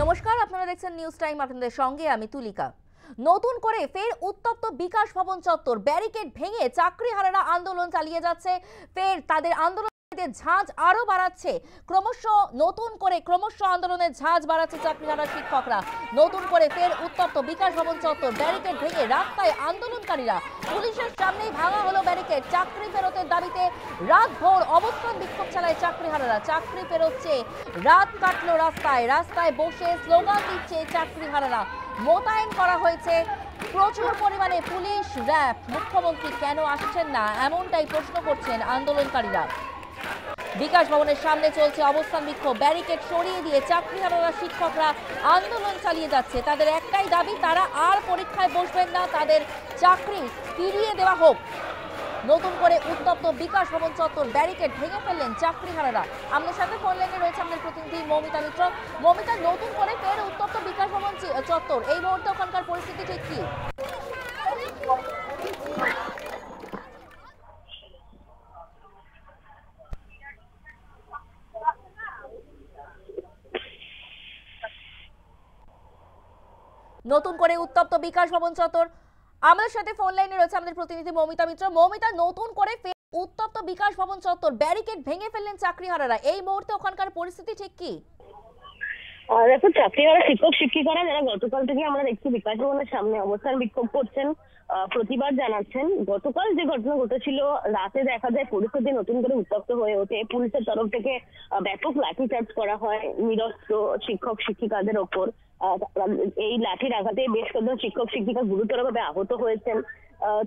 নমস্কার, আপনারা দেখছেন নিউজ টাইম আপনাদের সঙ্গে, আমি তুলিকা। নতুন করে ফের উত্তপ্ত বিকাশ ভবন চত্বর, ব্যারিকেড ভেঙে চাকরি চাকরিহারারা আন্দোলন চালিয়ে যাচ্ছে। ফের তাদের আন্দোলনের ঝাঁজ আরও বাড়াচ্ছে। ক্রমশ নতুন করে, ক্রমশ আন্দোলনের ঝাঁজ বাড়াচ্ছে চাকরিহারা শিক্ষকরা। নতুন করে ফের উত্তপ্ত বিকাশ ভবন চত্বর, ব্যারিকেড ভেঙে রাস্তায় আন্দোলনকারীরা। পুলিশের সামনেই ভাঙা হলো ব্যারিকেড। চাকরি ফেরতের দাবিতে রাত ভোর অবস্থান বিক্ষোভ চালায় চাকরিহারারা। চাকরি ফেরোচ্ছে রাত কাটলো রাস্তায়। রাস্তায় বসে স্লোগান দিচ্ছে চাকরি চাকরিহারারা। মোতায়েন করা হয়েছে প্রচুর পরিমাণে পুলিশ র্যাব। মুখ্যমন্ত্রী কেন আসছেন না? এমনটাই প্রশ্ন করছেন আন্দোলনকারীরা। বিকাশ ভবনের সামনে চলছে অবস্থান বিক্ষোভ। ব্যারিকেড সরিয়ে দিয়ে চাকরিহারারা শিক্ষকরা আন্দোলন চালিয়ে যাচ্ছে। তাদের একটাই দাবি, তারা আর পরীক্ষায় বসবেন না, তাদের চাকরি ফিরিয়ে দেওয়া হোক। নতুন করে উত্তপ্ত বিকাশ ভবন চত্বর, ব্যারিকেড ভেঙে ফেললেন চাকরিহারারা। আমাদের সাথে ফোন লাইনে রয়েছে আমাদের প্রতিনিধি মৌমিতা মিত্র। মৌমিতা, নতুন করে ফের উত্তপ্ত বিকাশ ভবন চত্বর। এই মুহূর্তে ওখানকার পরিস্থিতি ঠিক কি? নতুন করে উত্তপ্ত বিকাশ ভবন চত্বর। আমাদের সাথে ফোন লাইনে রয়েছে আমাদের প্রতিনিধি মমিতা মিত্র। মমিতা, নতুন করে উত্তপ্ত বিকাশ ভবন চত্বর ব্যারিকেড ভেঙে ফেললেন চাকরিহারারা। এই মুহূর্তে ওখানকার পরিস্থিতি ঠিক কি? আর চাকরিহারা শিক্ষক, শিক্ষিকারা যারা গতকাল থেকে আমরা দেখছি বিকাশ ভবনের সামনে অবস্থান বিক্ষোভ করছেন প্রতিবাদ জানাচ্ছেন। গতকাল যে ঘটনা ঘটেছিল, রাতে দেখা যায় পরিস্থিতি নতুন করে উত্তপ্ত হয়ে ওঠে। পুলিশের তরফ থেকে ব্যাপক লাঠিচার্জ করা হয় নিরস্ত্র শিক্ষক, শিক্ষিকাদের ওপর। এই লাঠির আঘাতে বেশ কয়েকজন শিক্ষক, শিক্ষিকা গুরুতরভাবে আহত হয়েছেন।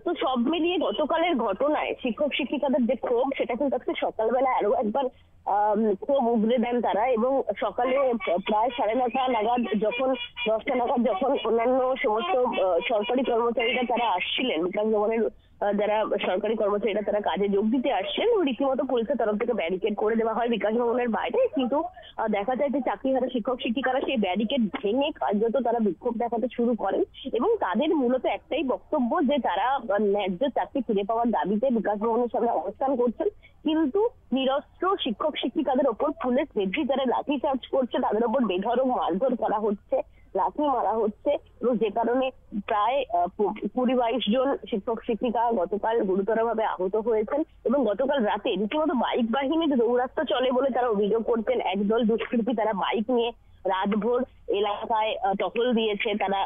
তো সব মিলিয়ে গতকালের ঘটনায় শিক্ষক, শিক্ষিকাদের যে ক্ষোভ, সেটা কিন্তু আজকে সকালবেলা আরও একবার ক্ষোভ উগরে দেন তারা এবং সকালে প্রায় সাড়ে নটা নাগাদ যখন, দশটা নাগাদ যখন অন্যান্য সমস্ত সরকারি কর্মচারীরা তারা আসছিলেন, বিকাশ ভবনের যারা সরকারি কর্মচারীরা তারা কাজে যোগ দিতে আসছেন, রীতিমতো পুলিশের তরফ থেকে ব্যারিকেড করে দেওয়া হয় বিকাশ ভবনের বাইরে, কিন্তু দেখা যায় যে চাকরি চাকরিহারা শিক্ষক, শিক্ষিকারা সেই ব্যারিকেড ভেঙে কার্যত তারা বিক্ষোভ দেখাতে শুরু করেন এবং তাদের মূলত একটাই বক্তব্য যে তারা ন্যায্য চাকরি ফিরে পাওয়ার দাবিতে বিকাশ ভবনের সামনে অবস্থান করছেন কিন্তু নিরস্ত্র শিক্ষক, শিক্ষিকাদের ওপর পুলিশ নির্বিচারে লাঠি চার্জ করছে, তাদের ওপর বেধড়ক মারধর করা হচ্ছে, লাঠি মারা হচ্ছে। এবং যে কারণে প্রায় কুড়ি বাইশ জন শিক্ষক, শিক্ষিকা গতকাল গুরুতরভাবে আহত হয়েছেন এবং গতকাল রাতে রীতিমতো বাইক বাহিনীর দৌরাত্ম চলে বলে তারা অভিযোগ করছেন। একদল দুষ্কৃতী তারা বাইক নিয়ে রাতভর এলাকায় টহল দিয়েছে। তারা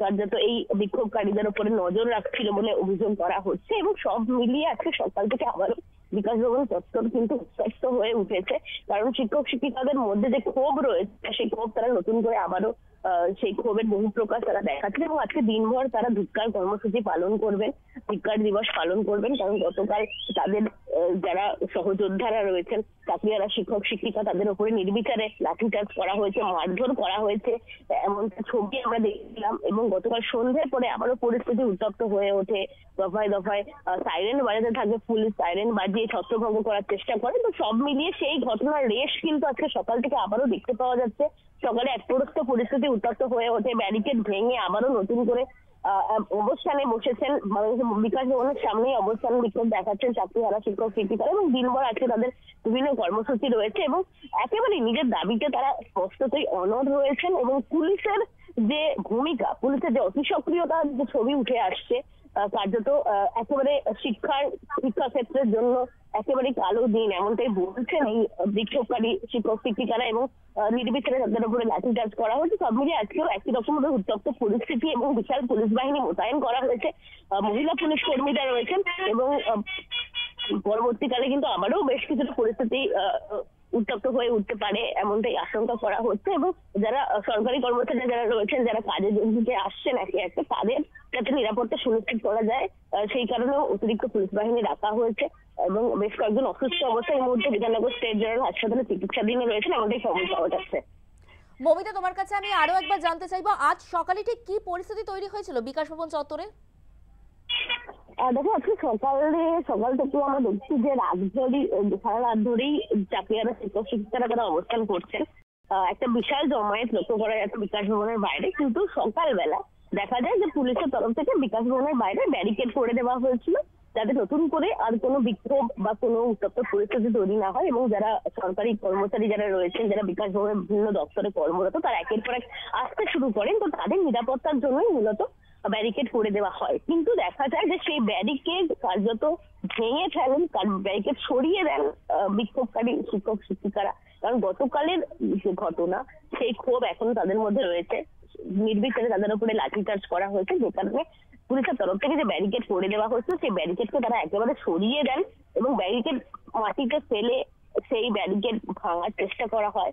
কার্যত এই বিক্ষোভকারীদের উপরে নজর রাখছিল বলে অভিযোগ করা হচ্ছে এবং সব মিলিয়ে আজকে সকাল থেকে আবারও বিকাশ ভবন চত্বর কিন্তু উত্তপ্ত হয়ে উঠেছে। কারণ শিক্ষক, শিক্ষিকাদের মধ্যে যে ক্ষোভ রয়েছে, সেই ক্ষোভ তারা নতুন করে আবারও সেই ক্ষোভের বহু প্রকাশ তারা দেখাচ্ছে এবং আজকে দিনভর তারা ধিক্কার কর্মসূচি পালন করবেন। ধিক্কার দিবস পালন করবেন, কারণ গতকাল তাদের যারা সহযোদ্ধারা রয়েছেন, চাকরিয়ারা, শিক্ষক, শিক্ষিকা, তাদের উপরে নির্বিচারে লাঠিচার্জ করা হয়েছে, মারধর করা হয়েছে এমনটা ছবি আমরা দেখছিলাম এবং গতকাল সন্ধ্যের পরে আবারও পরিস্থিতি উত্তপ্ত হয়ে ওঠে। দফায় দফায় সাইরেন বাজাতে থাকে, পুলিশ সাইরেন বাজিয়ে ছত্রভঙ্গ করার চেষ্টা করে, তো সব মিলিয়ে সেই ঘটনার রেশ কিন্তু আজকে সকাল থেকে আবারও দেখতে পাওয়া যাচ্ছে। সকালে এক পরিস্থিতি উত্তপ্ত হয়ে ওঠে ব্যারিকেড ভেঙে আবারও নতুন করে অবস্থানে বসেছেন বিকাশ ভবনের সামনেই অবস্থান বিক্ষোভ দেখাচ্ছেন চাকরিহারা শিক্ষক শিক্ষিকারা এবং দিনভর আজকে তাদের বিভিন্ন কর্মসূচি রয়েছে এবং একেবারে নিজের দাবিতে তারা স্পষ্টতই অনড় রয়েছেন এবং পুলিশের যে ভূমিকা, পুলিশের যে অতি সক্রিয়তার যে ছবি উঠে আসছে কার্যত একেবারে শিক্ষার শিক্ষা ক্ষেত্রের জন্য একেবারে কালো দিন, এমনটাই বলছেন এই বিক্ষোভকারী শিক্ষক শিক্ষিকারা এবং নির্বিচারে তাদের উপরে লাঠিচার্জ করা হয়েছে, সব মিলিয়ে আজকেও একই রকমের উত্তপ্ত পরিস্থিতি এবং বিশাল পুলিশ বাহিনী মোতায়েন করা হয়েছে। মহিলা পুলিশ কর্মীরা রয়েছেন এবং পরবর্তীকালে কিন্তু আবারও বেশ কিছুটা পরিস্থিতি উত্তপ্ত হয়ে উঠতে পারে এমনটাই আশঙ্কা করা হচ্ছে এবং যারা সরকারি কর্মচারী যারা রয়েছেন, যারা কাজে যোগ দিতে আসছেন একে একে তাদের যাতে নিরাপত্তা সুনিশ্চিত করা যায় সেই কারণে অতিরিক্ত পুলিশ বাহিনী রাখা হয়েছে এবং বেশ কয়েকজন অসুস্থ অবস্থায় এই মুহূর্তে বিধাননগর স্টেট জেনারেল হাসপাতালে চিকিৎসাধীন রয়েছেন এমনটাই খবর পাওয়া যাচ্ছে। মমিতা তোমার কাছে আমি আরও একবার জানতে চাইব আজ সকালে ঠিক কি পরিস্থিতি তৈরি হয়েছিল বিকাশ ভবন চত্বরে? দেখো আজকে সকালে সকাল থেকে আমরা দেখছি যে রাত ধরেই সারা রাত ধরেই চাকরিয়ারা শিক্ষক শিক্ষিকারা তারা অবস্থান করছেন একটা বিশাল জমায়েত লক্ষ্য করা যাচ্ছে বিকাশ ভবনের বাইরে কিন্তু সকালবেলা দেখা যায় যে পুলিশের তরফ থেকে বিকাশ ভবনের বাইরে ব্যারিকেড করে দেওয়া হয়েছিল, যাতে নতুন করে আর কোনো বিক্ষোভ বা কোনো উত্তপ্ত পরিস্থিতি তৈরি না হয় এবং যারা সরকারি কর্মচারী যারা রয়েছেন, যারা বিকাশ ভবনের বিভিন্ন দপ্তরে কর্মরত, তারা একের পর এক আসতে শুরু করেন। তো তাদের নিরাপত্তার জন্যই মূলত ব্যারিকেড করে দেওয়া হয়। কিন্তু দেখা যায় যে সেই ব্যারিকেড কার্যত ভেঙে ফেলেন ব্যারিকেড সরিয়ে দেন বিক্ষোভকারী, শিক্ষক, শিক্ষিকারা। কারণ গতকালের যে ঘটনা, সেই ক্ষোভ এখনও তাদের মধ্যে রয়েছে। নির্বিচারে তাদের উপরে লাঠিচার্জ করা হয়েছে যে কারণে পুলিশের তরফ থেকে যে ব্যারিকেড করে দেওয়া হয়েছে, সেই ব্যারিকেডকে তারা একেবারে সরিয়ে দেন এবং ব্যারিকেড মাটিতে ফেলে সেই ব্যারিকেড ভাঙার চেষ্টা করা হয়।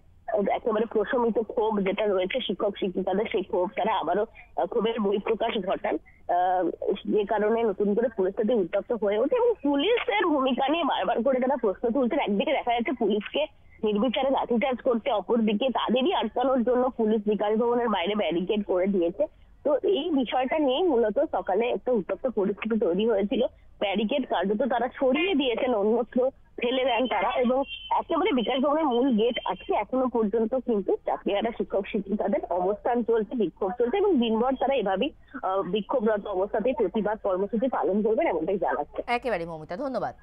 একেবারে প্রশমিত ক্ষোভ যেটা রয়েছে, শিক্ষক শিক্ষিকাদের, সেই ক্ষোভ তারা আবারও ক্ষোভের বহিঃপ্রকাশ ঘটান। যে কারণে নতুন করে পরিস্থিতি উত্তপ্ত হয়ে ওঠে এবং পুলিশের ভূমিকা নিয়ে বারবার করে তারা প্রশ্ন তুলছেন। একদিকে দেখা যাচ্ছে পুলিশকে নির্বিচারে লাঠিচার্জ করতে অপরদিকে তাদেরই আটকানোর জন্য পুলিশ বিকাশ ভবনের বাইরে ব্যারিকেড করে দিয়েছে। তো এই বিষয়টা নিয়ে মূলত সকালে একটা উত্তপ্ত পরিস্থিতি তৈরি হয়েছিল। ব্যারিকেড কার্যত তারা সরিয়ে দিয়েছেন অন্যত্র, ফেলে দেন তারা এবং একেবারে বিকাশ ভবনের মূল গেট আজকে এখনও পর্যন্ত কিন্তু চাকরিহারা শিক্ষক শিক্ষিকাদের অবস্থান চলছে, বিক্ষোভ চলছে এবং দিনভর তারা এভাবেই বিক্ষোভরত অবস্থাতেই প্রতিবাদ কর্মসূচি পালন করবেন এমনটাই জানাচ্ছে। একেবারে মৌমিতা, ধন্যবাদ।